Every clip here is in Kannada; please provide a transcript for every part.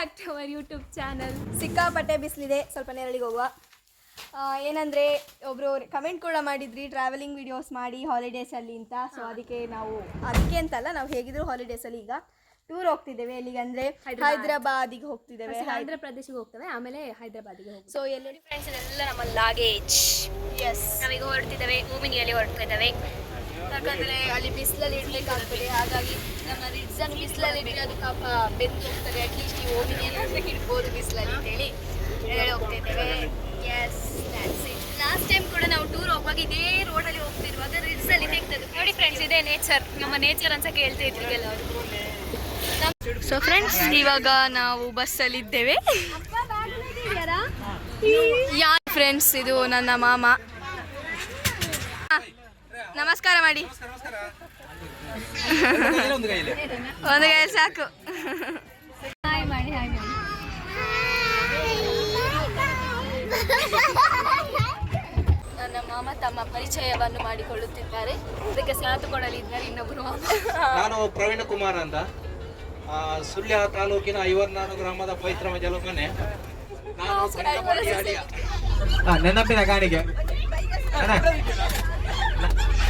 Back to our YouTube channel ಸಿಕ್ಕಾಪಟ್ಟೆ ಬಿಸಿಲಿದೆ. ಸ್ವಲ್ಪ ನೆರಳಿಗೆ ಹೋಗುವ. ಏನಂದರೆ ಒಬ್ರು ಕಮೆಂಟ್ ಕೂಡ ಮಾಡಿದ್ರಿ ಟ್ರಾವೆಲಿಂಗ್ ವಿಡಿಯೋಸ್ ಮಾಡಿ ಹಾಲಿಡೇಸಲ್ಲಿ ಅಂತ. ಸೊ ಅದಕ್ಕೆ ನಾವು ಅದಕ್ಕೆ ಅಂತಲ್ಲ ನಾವು ಹೇಗಿದ್ರು ಹಾಲಿಡೇಸಲ್ಲಿ ಈಗ ಟೂರ್ ಹೋಗ್ತಿದ್ದೇವೆ. ಎಲ್ಲಿಗೆ ಅಂದ್ರೆ ಹೈದರಾಬಾದಿಗೆ ಹೋಗ್ತಿದ್ದೇವೆ. ಆಂಧ್ರ ಪ್ರದೇಶಕ್ಕೆ ಹೋಗ್ತೇವೆ ಆಮೇಲೆ ಹೈದರಾಬಾದಿಗೆ ಹೋಗ್ತೇವೆ. ಸೊ ಎಲ್ಲಿ ಫ್ರೆಂಡ್ಸ್ ಎಲ್ಲ ನಮ್ಮ ಲಾಗೇಜ್ ಎಸ್ ನಾವೀಗ ಹೊರಡ್ತಿದ್ದೇವೆ ಓಮಿನಿಯಲ್ಲಿ ಹೊರಡ್ತಾ ಇದ್ದೇವೆ ಯಾಕಂದ್ರೆ ಅಲ್ಲಿ ಬಿಸಿಲಲ್ಲಿ ಇಡ್ಬೇಕಾಗ್ತದೆ ಹಾಗಾಗಿ ನಮ್ಮ ರಿಡ್ಸನ್ ಬಿಸಿಲಲ್ಲಿ ಅದು ಪಾಪ ಬೆಂದು ಹೋಗ್ತದೆ. ಅಟ್ಲೀಸ್ಟ್ ಈ ಓಮಿನಿಯನ್ನು ಇಡ್ಬೋದು ಬಿಸಿಲಲ್ಲಿ ಅಂತೇಳಿ ಹೇಳಿ ಹೋಗ್ತಿದ್ದೇವೆ. ಎಸ್ ಲಾಸ್ಟ್ ಟೈಮ್ ಕೂಡ ನಾವು ಟೂರ್ ಹೋಗುವಾಗ ಇದೇ ರೋಡಲ್ಲಿ ಹೋಗ್ತಿರುವಾಗ ರಿಡ್ಸ್ ಅಲ್ಲಿ ತೆಗ್ದದ್ದು ನೋಡಿ ಫ್ರೆಂಡ್ಸ್ ಇದೇ ನೇಚರ್ ನಮ್ಮ ನೇಚರ್ ಅಂತ ಕೇಳ್ತಾ ಇದ್ವಿ ಕೆಲವರು ಸೊ ಫ್ರೆಂಡ್ಸ್ ಇವಾಗ ನಾವು ಬಸ್ಸಲ್ಲಿ ಇದ್ದೇವೆ. ಯಾ ಫ್ರೆಂಡ್ಸ್ ಇದು ನನ್ನ ಮಾಮ. ನಮಸ್ಕಾರ ಮಾಡಿ. ಒಂದು ಕೈಯಲ್ಲಿ ಸಾಕು. ನನ್ನ ಮಾಮ ತಮ್ಮ ಪರಿಚಯವನ್ನು ಮಾಡಿಕೊಳ್ಳುತ್ತಿದ್ದಾರೆ. ಅದಕ್ಕೆ ಸಾಥ್ ಕೊಡಲಿದ್ದಾರೆ ಇನ್ನೊಬ್ಬರು ನಾನು ಪ್ರವೀಣ್ ಕುಮಾರ್ ಅಂತ. ಆ, ಸುಳ್ಯ ತಾಲೂಕಿನ ಐವರ್ನಾಡು ಗ್ರಾಮದ ಪೈತ್ರಮ ಜಲಮನೆ ನೆನಪಿನ ಕಾಣಿಕೆ.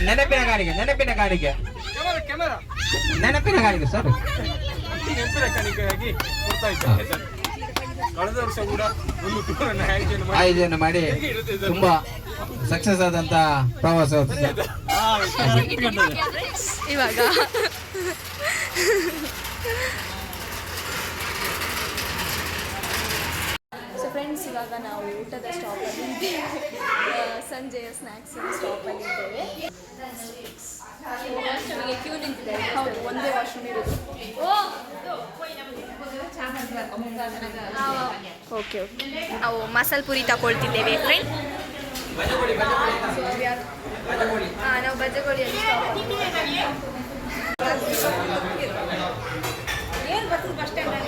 ನೆನಪಿನ ಕಾಣಿಕೆ ನೆನಪಿನ ಕಾಣಿಕೆ. ಕ್ಯಾಮರಾ ನೆನಪಿನ ಕಾಣಿಕೆ ಸರ್ ನೆನಪಿನ ಗಾಡಿಗಾಗಿ. ಕಳೆದ ವರ್ಷ ಕೂಡ ಒಂದು ಟೂರನ್ನು ಆಯೋಜನೆ ಮಾಡಿ ಆಯೋಜನೆ ಮಾಡಿ ತುಂಬಾ ಸಕ್ಸಸ್ ಆದಂತ ಪ್ರವಾಸ. ಇವಾಗ. ಸೊ ಫ್ರೆಂಡ್ಸ್ ಇವಾಗ ನಾವು ಊಟದ ಸ್ಟಾಪಲ್ಲಿ ಸಂಜೆಯ ಸ್ನ್ಯಾಕ್ಸ್ ಸ್ಟಾಪಲ್ಲಿ ಇದ್ದೇವೆ. ವಾಶ್ರೂಮಿಗೆ ಕ್ಯೂ ನಿಂತಿದ್ದಾರೆ ಹೌದು ಒಂದೇ ವಾಶ್ರೂಮ್ ಇರೋದು. Okay okay. ನಾವು ಮಸಾಲೆ ಪುರಿ ತಗೊಳ್ತಿದ್ದೇವೆ ಫ್ರೆಂಡ್ ಹಾಂ ನಾವು ಸ್ಟಾಪ್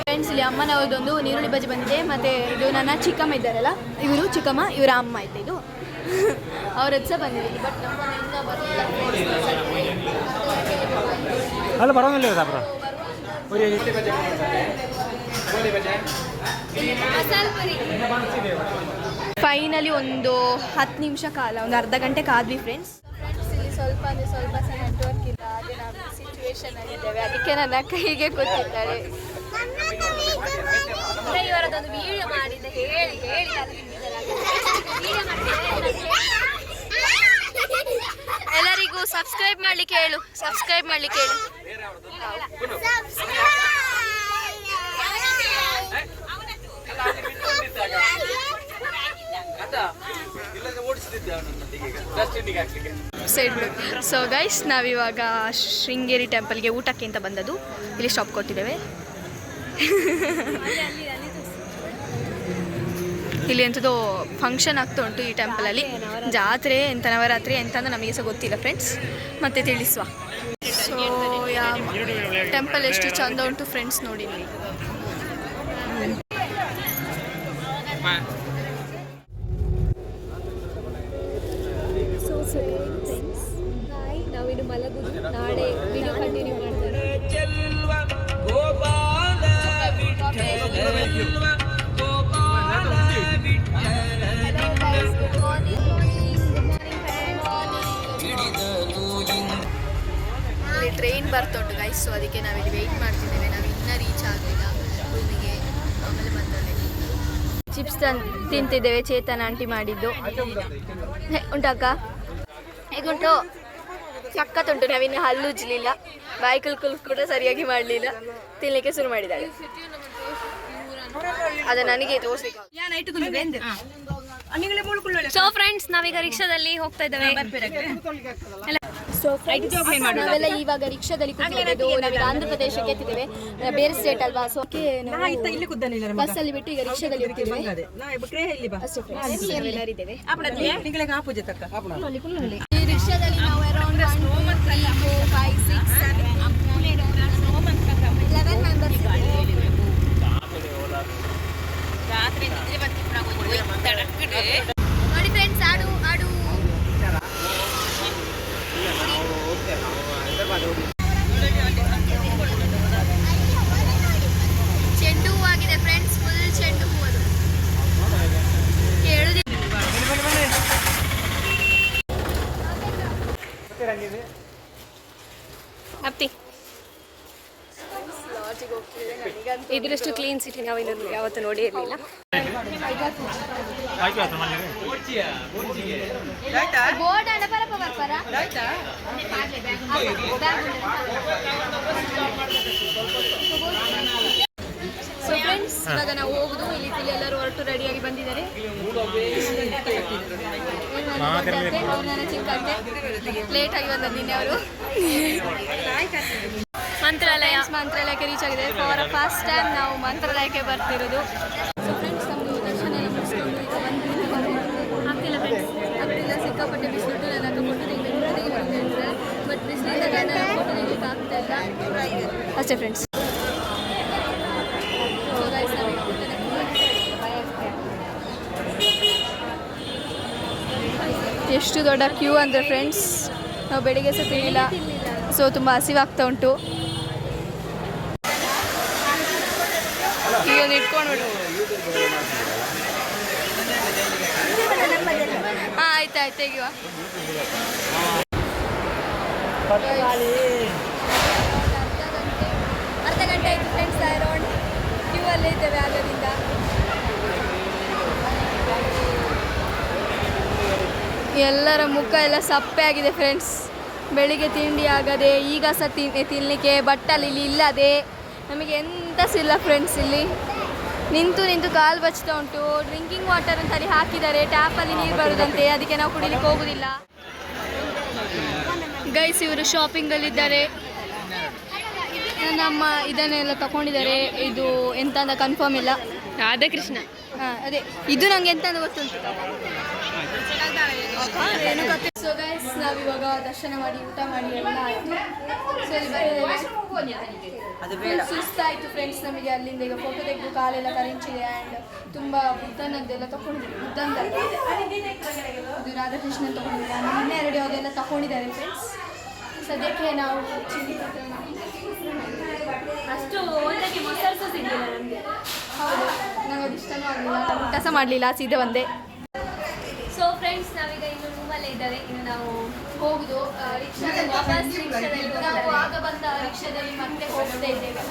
ಫ್ರೆಂಡ್ಸ್ ಇಲ್ಲಿ ಅಮ್ಮನವ್ರದ್ದೊಂದು ನೀರುಳ್ಳಿ ಬಜ್ಜಿ ಬಂದಿದೆ. ಮತ್ತು ಇದು ನನ್ನ ಚಿಕ್ಕಮ್ಮ ಇದ್ದಾರಲ್ಲ ಇವರು ಚಿಕ್ಕಮ್ಮ ಇವರ ಅಮ್ಮ ಆಯ್ತು ಇದು ಅವ್ರದ್ದು ಸಹ ಬಂದಿದೆ ಬಟ್ ನಮ್ಮ ಇನ್ನೂ ಬರಲಿಲ್ಲ ಅಲ್ಲ ಬರೋಂಗಿಲ್ಲ ಸಾಬ್ರ ಫೈನಲಿ ಒಂದು ಹತ್ತು ನಿಮಿಷ ಕಾಲ ಒಂದು ಅರ್ಧ ಗಂಟೆ ಕಾದ್ವಿ ಫ್ರೆಂಡ್ಸ್ ಫ್ರೆಂಡ್ಸ್ ಇಲ್ಲಿ ಸ್ವಲ್ಪ ಅಂದರೆ ಸ್ವಲ್ಪ ಸಹ ನೆಟ್ವರ್ಕ್ ಇಲ್ಲ ಹಾಗೆ ನಾವು ಸಿಚುವೇಶನ್ ಆಗಿದ್ದೇವೆ ಅದಕ್ಕೆ ನನ್ನ ಕೈಗೆ ಕೂತಿದ್ದಾರೆ ಇವರದೊಂದು ವಿಡಿಯೋ ಮಾಡಿದ್ದೆ ಹೇಳಿ ಹೇಳಿ ಅದು. ವಿಡಿಯೋ ಎಲ್ಲರಿಗೂ ಸಬ್ಸ್ಕ್ರೈಬ್ ಮಾಡ್ಲಿಕ್ಕೆ ಹೇಳು ಸಬ್ಸ್ಕ್ರೈಬ್ ಮಾಡ್ಲಿಕ್ಕೆ ಹೇಳು. ಸೈಡ್ ಬಿಡು ಸೊ ಗೈಸ್ ನಾವಿವಾಗ ಶೃಂಗೇರಿ ಟೆಂಪಲ್ಗೆ ಊಟಕ್ಕೆ ಅಂತ ಬಂದದ್ದು. ಇಲ್ಲಿ ಸ್ಟಾಪ್ ಕೊಟ್ಟಿದ್ದೇವೆ. ಇಲ್ಲಿ ಎಂಥದ್ದು ಫಂಕ್ಷನ್ ಆಗ್ತಾ ಉಂಟು ಈ ಟೆಂಪಲಲ್ಲಿ ಜಾತ್ರೆ ಎಂತ ನವರಾತ್ರಿ ಎಂತ ಅಂತ ನಮಗೆ ಸಹ ಗೊತ್ತಿಲ್ಲ ಫ್ರೆಂಡ್ಸ್ ಮತ್ತೆ ತಿಳಿಸುವ. ಸೊ ಟೆಂಪಲ್ ಎಷ್ಟು ಚಂದ ಉಂಟು ಫ್ರೆಂಡ್ಸ್ ನೋಡಿ ಸೊ ಫ್ರೆಂಡ್ಸ್ ನಾವಿನ್ನು ಮಲಗುದು ನಾಳೆ ಇಲ್ಲಿ ಟ್ರೈನ್ ಬರ್ತಾ ಉಂಟು ಗೈಸ್ ಸೊ ಅದಕ್ಕೆ ನಾವಿಲ್ಲಿ ವೆಯ್ಟ್ ಮಾಡ್ತಿದ್ದೇವೆ. ನಾವು ಇನ್ನೂ ರೀಚ್ ಆಗಲಿಲ್ಲ. ರೂಮಿಗೆ ಆಮೇಲೆ ಬಂದರೆ ಚಿಪ್ಸ್ ತನ್ ತಿಂತಿದ್ದೇವೆ. ಚೇತನ ಆಂಟಿ ಮಾಡಿದ್ದು. ಉಂಟಕ್ಕ ಹೇಗುಂಟು? ಸಖತ್ತುಂಟು. ನಾವಿನ್ನು ಹಲ್ಲು ಉಜ್ಲಿಲ್ಲ ಬಾಯಿ ಕುಲ್ಕುಲ್ ಕೂಡ ಸರಿಯಾಗಿ ಮಾಡಲಿಲ್ಲ. ತಿನ್ಲಿಕ್ಕೆ ಶುರು ಮಾಡಿದ್ದಾರೆ ಅದು ನನಗೆ ತೋರಿಸ್ಲಿಕ್ಕೆ ಸೊ ಫ್ರೆಂಡ್ಸ್ ನಾವೀಗ ರಿಕ್ಷಾದಲ್ಲಿ ಹೋಗ್ತಾ ಇದ್ದೇವೆ. ನಾವೆಲ್ಲ ಇವಾಗ ರಿಕ್ಷಾದಲ್ಲಿ ಕೂತ್ಕೊಂಡಿದ್ದು ನಾವೀಗ ಆಂಧ್ರ ಪ್ರದೇಶಕ್ಕೆ ಎತ್ತಿದ್ದೇವೆ ನಾವು ಬೇರೆ ಸ್ಟೇಟ್ ಅಲ್ವಾ? ಸೊ ಬಸ್ ಅಲ್ಲಿ ಬಿಟ್ಟು ಈಗ ರಿಕ್ಷಾದಲ್ಲಿ ಹೋಗ್ತಿದ್ದೇವೆ ಈ ರಿಕ್ಷಾದಲ್ಲಿ ನಾವು around one two three four five six eleven members ನೋಡಿ ಫ್ರೆಂಡ್ಸ್ ಆಡು ಆಡು ಚೆಂಡು ಹೂ ಆಗಿದೆ ಫ್ರೆಂಡ್ಸ್ ಹತ್ತಿ ಲಾಡ್ಜಿಗೆ ಹೋಗ್ತಿದ್ದೆ ನನಗಂತೂ ಕ್ಲೀನ್ ಸಿಟಿ ನಾವು ಇನ್ನೊಂದು ಯಾವತ್ತೂ ನೋಡಿ ಇರಲಿಲ್ಲ. ಸೊ ಫ್ರೆಂಡ್ಸ್ ಇವಾಗ ನಾವು ಹೋಗುದು ಇಲ್ಲಿ ಇಲ್ಲಿ ಎಲ್ಲರೂ ಹೊರಟು ರೆಡಿಯಾಗಿ ಬಂದಿದ್ದಾರೆ. ನನ್ನ ಚಿಕ್ಕ ಲೇಟ್ ಆಗಿ ಬಂದ ನಿನ್ನೆ ಅವರು. ಮಂತ್ರಾಲಯ. ಮಂತ್ರಾಲಯಕ್ಕೆ ರೀಚ್ ಆಗಿದೆ. ಫಾರ್ ಫಸ್ಟ್ ಟೈಮ್ ನಾವು ಮಂತ್ರಾಲಯಕ್ಕೆ ಬರ್ತಿರೋದು. ಫ್ರೆಂಡ್ಸ್ ಆಗ್ತಿಲ್ಲ ಸಿಕ್ಕಾಪಟ್ಟೆ ಅಷ್ಟೇ ಫ್ರೆಂಡ್ಸ್ ಎಷ್ಟು ದೊಡ್ಡ ಕ್ಯೂ ಅಂದರೆ ಫ್ರೆಂಡ್ಸ್ ನಾವು ಬೆಳಿಗ್ಗೆ ಸಹ ತಿನ್ನಿಲ್ಲ ಸೊ ತುಂಬ ಹಸಿವಾಗ್ತಾ ಉಂಟು. ಈಗ ಇಟ್ಕೊಂಡ್ಬಿಡು. ಹಾಂ, ಆಯ್ತು ಆಯ್ತು ತೆಗಿವ ಅರ್ಧ ಗಂಟೆ ಆಯಿತು ಫ್ರೆಂಡ್ಸ್ ಅರೌಂಡ್ ಕ್ಯೂ ಅಲ್ಲೇ ಇದ್ದೇವೆ ಆಗದಿಂದ ಎಲ್ಲರ ಮುಖ ಎಲ್ಲ ಸಪ್ಪೆ ಆಗಿದೆ ಫ್ರೆಂಡ್ಸ್ ಬೆಳಿಗ್ಗೆ ತಿಂಡಿ ಆಗದೆ, ಈಗ ಸಹ ತಿನ್ ತಿನ್ನಲಿಕ್ಕೆ ಬಟ್ಟಲ್ಲಿ ಇಲ್ಲಿ ಇಲ್ಲದೆ. ನಮಗೆ ಎಂತ ಸಿಲ್ಲ ಫ್ರೆಂಡ್ಸ್ ಇಲ್ಲಿ. ನಿಂತು ನಿಂತು ಕಾಲು ಬಚ್ತಾ ಉಂಟು. ಡ್ರಿಂಕಿಂಗ್ ವಾಟರ್ ಅಂತ ಅಲ್ಲಿ ಹಾಕಿದ್ದಾರೆ. ಟ್ಯಾಪಲ್ಲಿ ನೀರು ಬರುದಂತೆ. ಅದಕ್ಕೆ ನಾವು ಕುಡಿಲಿಕ್ಕೆ ಹೋಗುದಿಲ್ಲ. ಗೈಸ್ ಇವರು ಶಾಪಿಂಗಲ್ಲಿದ್ದಾರೆ ನಮ್ಮ ಇದನ್ನೆಲ್ಲ ತಗೊಂಡಿದ್ದಾರೆ ಇದು ಎಂತ ಅಂತ ಕನ್ಫರ್ಮ್ ಇಲ್ಲ. ರಾಧಾಕೃಷ್ಣ. ಹಾ ಅದೇ. ಇದು ನಂಗೆ ಎಂತ ಅಂತ ಗೊತ್ತುಂಟು ಸೊ ಗೈಸ್ ನಾವಿವಾಗ ದರ್ಶನ ಮಾಡಿ ಊಟ ಮಾಡಿ ಎಲ್ಲ ಆಯಿತು. ಸೊ ಇಲ್ಲಿ ಸುಸ್ತಾಯಿತು ಫ್ರೆಂಡ್ಸ್ ನಮಗೆ ಅಲ್ಲಿಂದ ಈಗ ಫೋಟೋ ತೆಗೆದು ಕಾಲೆಲ್ಲ ಕರೆಂಚಿದೆ ಆ್ಯಂಡ್ ತುಂಬ ಬುದ್ಧನದ್ದೆಲ್ಲ ತಗೊಂಡಿದ್ದಾರೆ ಬುದ್ಧಂದಲ್ಲ ಇದು ರಾಧಾಕೃಷ್ಣನ್ ನಿನ್ನೆ ಎರಡು ಯಾವುದೆಲ್ಲ ತಗೊಂಡಿದ್ದಾರೆ ಫ್ರೆಂಡ್ಸ್ ಸದ್ಯಕ್ಕೆ ನಾವು ಅಷ್ಟು ಒಂದಕ್ಕೆ ಮೊಸರು ಸಹ ಸಿಗಲಿಲ್ಲ ನಮಗೆ. ಹೌದು. ನಂಗೆ ಅದು ಇಷ್ಟನೂ ಆಗಲಿಲ್ಲ. ಊಟ ಸಹ ಮಾಡಲಿಲ್ಲ ಸೀದೆ ಬಂದೆ. ಸೊ ಫ್ರೆಂಡ್ಸ್ ನಾವೀಗ ಇನ್ನು ರೂಮಲ್ಲೇ ಇದ್ದಾರೆ ಇನ್ನು ನಾವು ಹೋಗುದು. ರಿಕ್ಷಾ ರಿಕ್ಷಾದಲ್ಲಿ ವಾಪಸ್ ರಿಕ್ಷಾದಲ್ಲಿ ನಾವು. ಆಗ ಬಂದ ರಿಕ್ಷಾದಲ್ಲಿ ಮತ್ತೆ ಹೋಗ್ತಾ ಇದ್ದೇವೆ.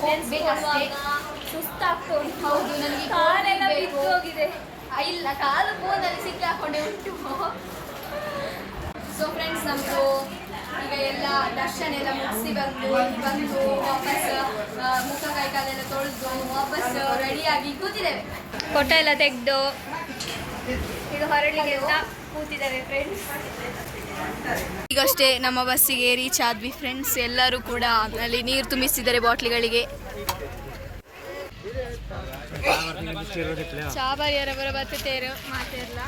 ಸುಸ್ತಾಗ್ತಾ ಉಂಟು. ಹೌದು ನನಗೆ ಕಾಲೆಲ್ಲ ಬೇಕು. ಬಿದ್ದು ಹೋಗಿದೆ. ಇಲ್ಲ ಕಾಲು ಫೋನಲ್ಲಿ ಸಿಕ್ಕಾಕೊಂಡೆ ಉಂಟು. ಸೊ ಫ್ರೆಂಡ್ಸ್ ನಮ್ಮದು ಈಗ ಎಲ್ಲ ದರ್ಶನ ಎಲ್ಲ ಮುಗಿಸಿ ಬಂದು ಬಂದು ವಾಪಸ್ ಆ, ಮುಖ ಕೈ ಕಾಲೆಲ್ಲ ತೊಳೆದು ವಾಪಸ್ ರೆಡಿಯಾಗಿ ಕೂತಿದ್ದೇವೆ. ಕೊಟ್ಟ ಎಲ್ಲ ತೆಗೆದು. ಫ್ರೆಂಡ್ಸ್ ಈಗಷ್ಟೇ ನಮ್ಮ ಬಸ್ಸಿಗೆ ರೀಚ್ ಆದ್ವಿ ಫ್ರೆಂಡ್ಸ್ ಎಲ್ಲರೂ ಕೂಡ ಅಲ್ಲಿ ನೀರು ತುಂಬಿಸಿದ್ದಾರೆ ಬಾಟ್ಲಿಗಳಿಗೆ. ಚಾಬಾರಿಯರವರ ಬರ್ತೇರು ಮಾತಿರಲ್ಲ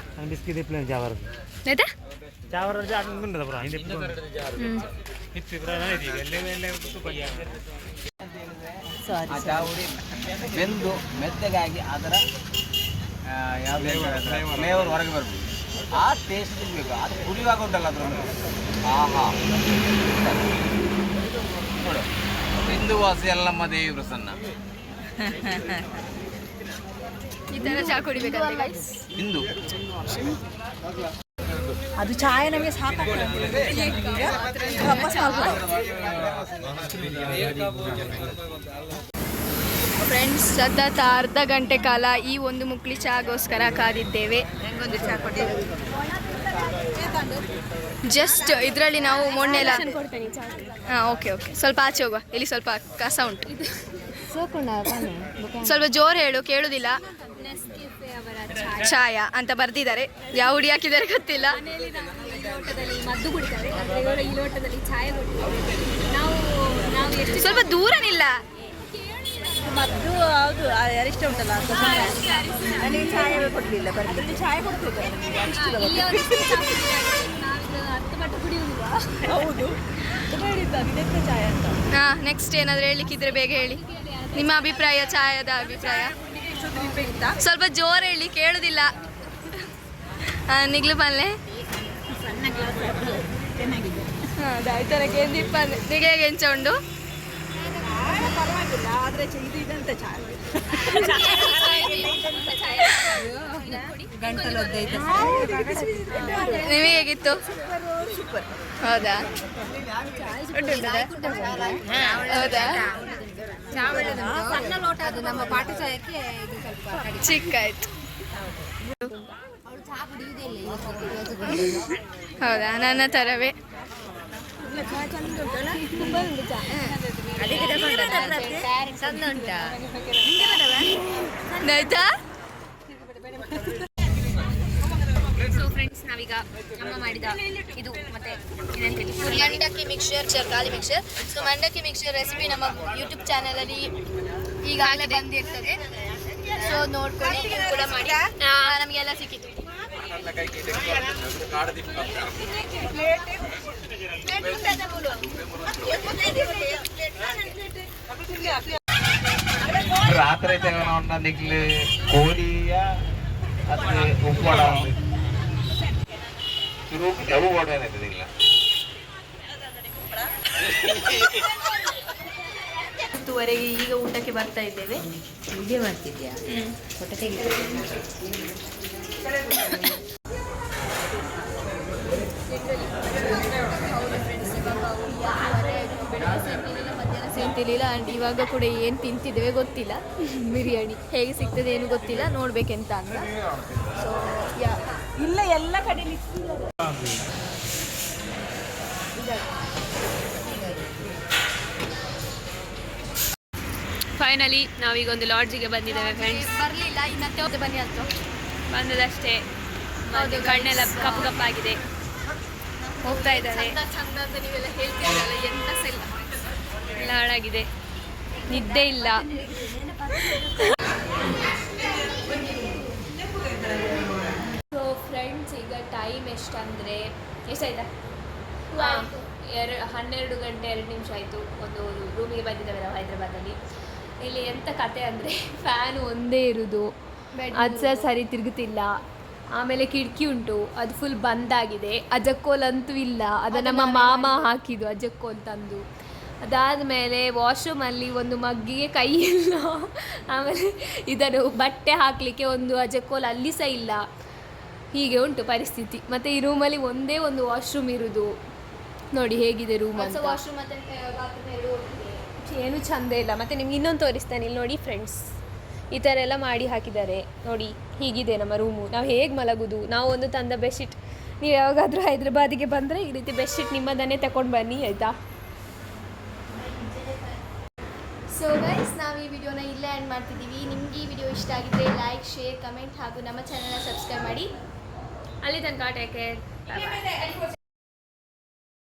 ಚಾವುಡಿ ಬೆಂದು ಮೆತ್ತಗಾಗಿ ಅದರ ಫ್ಲೇವರ್ ಹೊರಗೆ ಬರಬೇಕು. ಆ ಟೇಸ್ಟ್ ಸಿಗಬೇಕು ಅದು ಕುಡಿಯುವಾಗ ಉಂಟಲ್ಲ ಅದ್ರ ಆಹಾ. ನೋಡು. ಬಿಂದು ವಾಸಿ ಎಲ್ಲಮ್ಮ ದೇವಿ ಪ್ರಸನ್ನ. ಈ ತರ ಚಾ ಕುಡಿಬೇಕಂತೆ guys. ಬಿಂದು. ಅದು ಛಾಯೆ ನಮಗೆ ಸಾಕಾಗ್ತದೆ. ವಾಪಸ್ ಫ್ರೆಂಡ್ಸ್ ಸತತ ಅರ್ಧ ಗಂಟೆ ಕಾಲ ಈ ಒಂದು ಮುಕ್ಲಿ ಚಾಗೋಸ್ಕರ ಕಾದಿದ್ದೇವೆ. ಜಸ್ಟ್ ಇದರಲ್ಲಿ ನಾವು ಮೊನ್ನೆಲ್ಲ ಹಾಂ ಓಕೆ ಓಕೆ ಸ್ವಲ್ಪ ಆಚೆ ಹೋಗುವ. ಇಲ್ಲಿ ಸ್ವಲ್ಪ ಕಸ ಉಂಟು. ಸ್ವಲ್ಪ ಜೋರು ಹೇಳು ಕೇಳುದಿಲ್ಲ. ಛಾಯ ಅಂತ ಬರ್ದಿದ್ದಾರೆ. ಯಾವ ಹುಡಿ ಹಾಕಿದ್ದಾರೆ ಗೊತ್ತಿಲ್ಲ. ಸ್ವಲ್ಪ ದೂರ ನಿಲ್ಲ ಮದ್ದು ಹೌದು ಅರಿಷ್ಟ ಉಂಟಲ್ಲ ಅದು ನನಗೆ ಚಾಯ್ ಕೊಡಲಿಲ್ಲ ಬರಲಿಲ್ಲ. ಚಾಯ್ ಕೊಡ್ತಿದ್ದೆ ಹೌದು. ಚಾಯ್ ಅಂತ. ಹಾಂ ನೆಕ್ಸ್ಟ್ ಏನಾದರೂ ಹೇಳಲಿಕ್ಕಿದ್ರೆ ಬೇಗ ಹೇಳಿ. ನಿಮ್ಮ ಅಭಿಪ್ರಾಯ ಛಾಯದ ಅಭಿಪ್ರಾಯ? ಸ್ವಲ್ಪ ಜೋರು ಹೇಳಿ ಕೇಳುದಿಲ್ಲ. ನಿಗ್ಲು ಪಲ್ಲೆ? ಸಣ್ಣ ಗ್ಲಾಸ್ ಚೆನ್ನಾಗಿದೆ. ಹಾಂ ದಾಯ್ತರಕ್ಕೆ ಎಂದಿಪ್ಪ ನಿಗೆ ಎಂಚ ಉಂಡು? ಪರವಾಗಿಲ್ಲ ಆದ್ರೆ ಇದು ಇದಂತ ಚಾಯ್ ನಿಮಗೆ ಹೇಗಿತ್ತು? ಸೂಪರ್ ಹೌದಾ? ಹೌದಾ ಸಣ್ಣ ಲೋಟ ಅದು ನಮ್ಮ ಪಾಠ ಚಾಯಕ್ಕೆ ಚಿಕ್ಕ ಆಯ್ತು ಹೌದಾ ನನ್ನ ತರವೇ ಚಂದ ಉಂಟಾ? ಆಯ್ತಾ? ಸೊ ಫ್ರೆಂಡ್ಸ್ ನಾವೀಗ ಅಮ್ಮ ಮಾಡಿದ ಇದು ಮತ್ತೆ ಮಂಡಕ್ಕಿ ಮಿಕ್ಸರ್ ಚರ್ಗಾಲಿ ಮಿಕ್ಸರ್ ಸೊ ಮಂಡಕ್ಕಿ ಮಿಕ್ಸ್ಚರ್ ರೆಸಿಪಿ ನಮ್ಮ ಯೂಟ್ಯೂಬ್ ಚಾನಲಲ್ಲಿ ಈಗಾಗಲೇ ಬಂದಿರ್ತದೆ. ಸೊ ನೋಡ್ಕೊಂಡು ಕೂಡ ಮಾಡಿ. ಆ, ನಮಗೆಲ್ಲ ಸಿಕ್ಕಿತು. రాత్రి అయితే ఏమైనా ఉన్నా నీకు కోడియా అది ఉప్పు వడ ఉంది చురుకు డబ్బు వడ అనేది ಒಂಬತ್ತುವರೆಗೆ ಈಗ ಊಟಕ್ಕೆ ಬರ್ತಾ ಇದ್ದೇವೆ. ವಿಡಿಯೋ ಮಾಡ್ತಿದ್ಯಾ? ಫೋಟೋ ತಿಲಿಲ್ಲ ಆ್ಯಂಡ್ ಇವಾಗ ಕೂಡ ಏನು ತಿಂತಿದ್ದೇವೆ ಗೊತ್ತಿಲ್ಲ. ಬಿರಿಯಾನಿ ಹೇಗೆ ಸಿಗ್ತದೆ ಏನು ಗೊತ್ತಿಲ್ಲ ನೋಡ್ಬೇಕೆಂತ ಅಂತ. ಸೊ ಇಲ್ಲ ಎಲ್ಲ ಕಡೆ ಫೈನಲಿ ನಾವೀಗ ಒಂದು ಲಾಡ್ಜಿಗೆ ಬಂದಿದ್ದೇವೆ ಫ್ರೆಂಡ್ಸ್ ಬರಲಿಲ್ಲ ಇನ್ನತ್ತೆ ಬನ್ನಿ ಅಂತ. ಬಂದದಷ್ಟೇ. ಅದು ಕಣ್ಣೆಲ್ಲ. ಕಪ್ಪು ಕಪ್ಪಾಗಿದೆ ಹೋಗ್ತಾ ಇದ್ದಾರೆ. ಚಂದ ಚಂದ ಅಂತ ನೀವೆಲ್ಲ ಹೇಳ್ತೀರಲ್ಲ ಎಂತ ಸಹ ಇಲ್ಲ ಎಲ್ಲ ಹಾಳಾಗಿದೆ. ನಿದ್ದೆ ಇಲ್ಲ. ಸೊ ಫ್ರೆಂಡ್ಸ್ ಈಗ ಟೈಮ್ ಎಷ್ಟಂದರೆ ಎಷ್ಟಾಯ್ತಾ ಎರಡು ಹನ್ನೆರಡು ಗಂಟೆ ಎರಡು ನಿಮಿಷ ಆಯಿತು. ಒಂದು ರೂಮಿಗೆ ಬಂದಿದ್ದೇವೆ ನಾವು ಹೈದ್ರಾಬಾದಲ್ಲಿ ಇಲ್ಲಿ ಎಂಥ ಕತೆ ಅಂದರೆ ಫ್ಯಾನ್ ಒಂದೇ ಇರೋದು. ಅದು ಸಹ ಸರಿ ತಿರುಗುತ್ತಿಲ್ಲ. ಆಮೇಲೆ ಕಿಟಕಿ ಉಂಟು. ಅದು ಫುಲ್ ಬಂದಾಗಿದೆ ಅಜಕ್ಕೋಲ್ ಅಂತೂ ಇಲ್ಲ. ಅದು ನಮ್ಮ ಮಾಮ ಹಾಕಿದ್ದು. ಅಜಕ್ಕೋಲ್ ತಂದು. ಅದಾದಮೇಲೆ ವಾಶ್ರೂಮಲ್ಲಿ ಒಂದು ಮಗ್ಗಿಗೆ ಕೈ ಇಲ್ಲ ಆಮೇಲೆ ಇದನ್ನು ಬಟ್ಟೆ ಹಾಕಲಿಕ್ಕೆ ಒಂದು ಅಜಕ್ಕೋಲ್ ಅಲ್ಲಿ ಸಹ ಇಲ್ಲ. ಹೀಗೆ ಉಂಟು ಪರಿಸ್ಥಿತಿ. ಮತ್ತೆ ಈ ರೂಮಲ್ಲಿ ಒಂದೇ ಒಂದು ವಾಶ್ರೂಮ್ ಇರುವುದು ನೋಡಿ ಹೇಗಿದೆ ರೂಮ್ ವಾಶ್ರೂಮ್ ಏನು ಚಂದ ಇಲ್ಲ. ಮತ್ತು ನಿಮ್ಗೆ ಇನ್ನೊಂದು ತೋರಿಸ್ತೇನೆ. ಇಲ್ಲಿ ನೋಡಿ ಫ್ರೆಂಡ್ಸ್ ಈ ಥರ ಎಲ್ಲ ಮಾಡಿ ಹಾಕಿದ್ದಾರೆ. ನೋಡಿ, ಹೀಗಿದೆ ನಮ್ಮ ರೂಮು ನಾವು ಹೇಗೆ ಮಲಗುದು? ನಾವು ಒಂದು ತಂದ ಬೆಡ್ಶೀಟ್ ನೀವು ಯಾವಾಗಾದರೂ ಹೈದ್ರಾಬಾದಿಗೆ ಬಂದರೆ ಈ ರೀತಿ ಬೆಡ್ಶೀಟ್ ನಿಮ್ಮದನ್ನೇ ತಗೊಂಡು ಬನ್ನಿ, ಆಯಿತಾ? ಸೊ ಗೈಸ್ ನಾವು ಈ ವಿಡಿಯೋನ ಇಲ್ಲೇ ಆ್ಯಂಡ್ ಮಾಡ್ತಿದ್ದೀವಿ. ನಿಮ್ಗೆ ಈ ವಿಡಿಯೋ ಇಷ್ಟ ಆಗಿದ್ರೆ ಲೈಕ್ ಶೇರ್ ಕಮೆಂಟ್ ಹಾಗೂ ನಮ್ಮ ಚಾನಲ್ನ ಸಬ್ಸ್ಕ್ರೈಬ್ ಮಾಡಿ. ಅಲ್ಲಿ ತನಕ ಟೇಕ್ ಕೇರ್